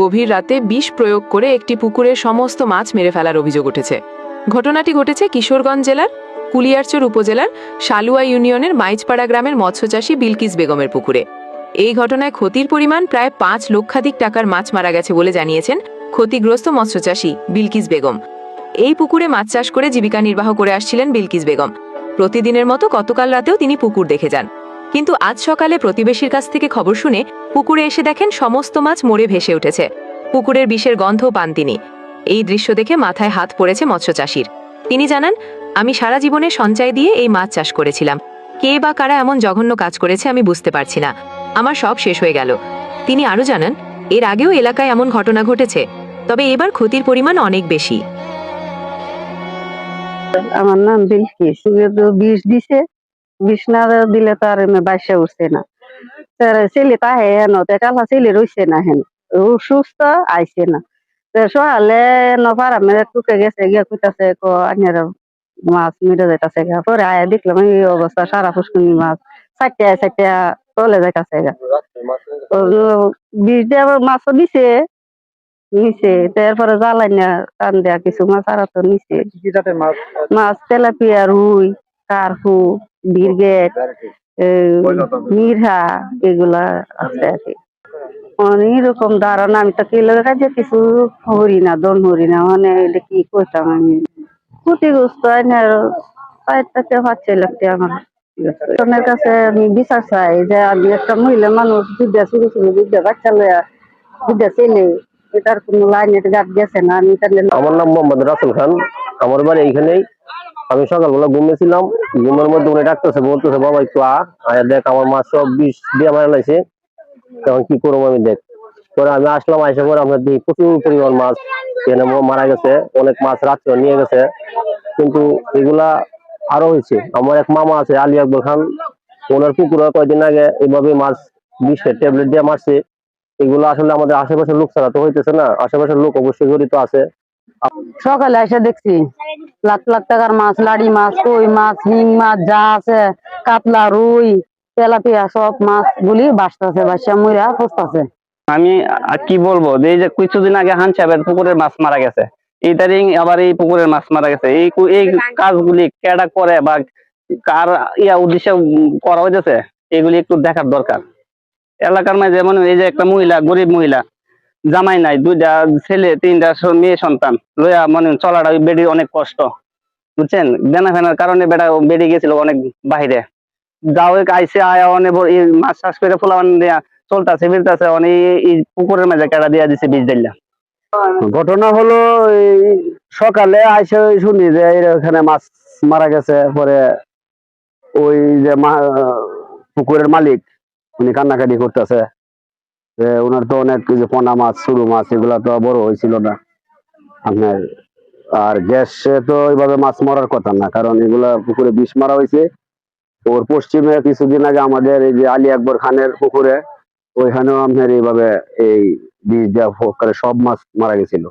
গভীর রাতে বিষ প্রয়োগ করে একটি পুকুরে সমস্ত মাছ মেরে ফেলার অভিযোগ উঠেছে। ঘটনাটি ঘটেছে কিশোরগঞ্জ জেলার কুলিয়ারচর উপজেলার শালুয়া ইউনিয়নের মাইজপাড়া গ্রামের মৎস্যচাষী বিলকিস বেগমের পুকুরে। এই ঘটনায় ক্ষতির পরিমাণ প্রায় পাঁচ লক্ষাধিক টাকার মাছ মারা গেছে বলে জানিয়েছেন ক্ষতিগ্রস্ত মৎস্যচাষী বিলকিস বেগম। এই পুকুরে মাছ চাষ করে জীবিকা নির্বাহ করে আসছিলেন বিলকিস বেগম। প্রতিদিনের মতো গতকাল রাতেও তিনি পুকুর দেখে যান। কিন্তু আজ সকালে প্রতিবেশীর কাছ থেকে খবর শুনে পুকুরে এসে দেখেন সমস্ত মাছ মরে ভেসে উঠেছে। পুকুরের বিষের গন্ধ পান তিনি। এই দৃশ্য দেখে মাথায় হাত পড়েছে মৎস্যচাষীর তিনি জানান, আমি সারা জীবনে সঞ্চয় দিয়ে এই মাছ চাষ করেছিলাম। কে বা কারা এমন জঘন্য কাজ করেছে আমি বুঝতে পারছি না। আমার সব শেষ হয়ে গেল। তিনি আরও জানান, এর আগেও এলাকায় এমন ঘটনা ঘটেছে, তবে এবার ক্ষতির পরিমাণ অনেক বেশি। আমার নাম বিলকিস দিছে। বিষ না দিলে তো আর বাইসা উঠছে না। ছেলে তা হেন কালা ছেলে রইছে না হেন। সুস্থ আইছে না। তো সকালে নপার আমি টুকে গেছে গিয়া কইতাছে ক আনের মাছ মিটে যাইতাছে গা। পরে আয়া দেখলাম এই অবস্থা সারা ফুসকুনি মাছ। চারটা চারটা তলে যাইতাছে গা। বিষ দিয়ে মাছও দিছে নিচে তারপরে জ্বালাই না টান দেয়া কিছু মাছ আর তো মাছ? মাছ তেলাপিয়া রুই। কারফু বিরগেট মিরহা এগুলা আছে আর কি। অনেক রকম ধারণা, আমি তো কি কিলো কাজে কিছু হরি না দন হরি না মানে এটা কি কইতাম আমি? ক্ষতিগ্রস্ত আইনের ষাট থেকে লাখ টাকা আমার। জনের কাছে আমি বিচার চাই যে আমি একটা মহিলা মানুষ, বিদ্যা শুরু শুরু বিদ্যা বাচ্চা লয়া বিদ্যা ছেলে, এটার কোনো লাইনের গাছ গেছে না, আমি আমার নাম মোহাম্মদ রাসেল খান, আমার বাড়ি এইখানেই। আমি সকালবেলা ঘুমিয়েছিলাম, ঘুমের মধ্যে উনি ডাকতেছে, বলতেছে, বাবা, একটু আয়া দেখ, আমার মাছ সব বিষ দিয়ে মারা লাগছে তখন কি করব আমি, দেখ। পরে আমি আসলাম, আইসা পরে আমরা দেখি প্রচুর পরিমাণ মাছ, এখানে মারা গেছে, অনেক মাছ রাত্রে নিয়ে গেছে। কিন্তু এগুলা আরও হয়েছে। আমার এক মামা আছে, আলী আকবর খান, ওনার পুকুরে কয়েকদিন আগে এইভাবে মাছ, বিষের ট্যাবলেট দিয়ে মারছে। এগুলো আসলে আমাদের আশেপাশের লোক ছাড়া তো হইতেছে না, আশেপাশের লোক অবশ্যই জড়িত আছে। সকালে এসে দেখছি লাখ লাখ টাকার মাছ, লাড়ি মাছ, কই মাছ, হিং মাছ যা আছে, কাতলা, রুই, তেলাপিয়া সব মাছ গুলি বাসতেছে বাসা মুইরা পচতেছে। আমি কি বলব, এই যে কিছুদিন আগে হান সাহেবের পুকুরের মাছ মারা গেছে। তারিখ আবার এই পুকুরের মাছ মারা গেছে। এই এই কাজগুলি কেডা করে বা কার ইয়া উদ্দেশ্যে করা হয়েছে এগুলি একটু দেখার দরকার। এলাকার মাঝে যেমন এই যে একটা মহিলা, গরিব মহিলা জামাই নাই, দুইটা ছেলে, তিনটা মেয়ে সন্তান। লইয়া মানে চলাটা বেডির অনেক কষ্ট। বুঝছেন? দেনা ফেনার কারণে বেটা বেড়ে গেছিল অনেক বাহিরে। যাও আইসে আয়া অনেক মাছ চাষ করে ফোলাবান দেয়া চলতেছে, ফিরতেছে অনেক পুকুরের মাঝে কেডা দিয়া দিছে বীজ দিল্লা ঘটনা হলো সকালে আইসে শুনি যে এখানে মাছ মারা গেছে, পরে ওই যে পুকুরের মালিক, উনি কান্নাকাটি করতেছে। ওনার তো অনেক যে পোনা মাছ সরু মাছ, এগুলা তো বড় হয়েছিল না। আপনার, আর গ্যাসে তো এইভাবে মাছ মরার কথা না, কারণ এগুলা পুকুরে বিষ মারা হয়েছে। ওর পশ্চিমে কিছুদিন আগে আমাদের এই যে আলী আকবর খানের পুকুরে, ওইখানেও আপনার এইভাবে এই বিষ দেওয়া সব মাছ মারা গেছিল।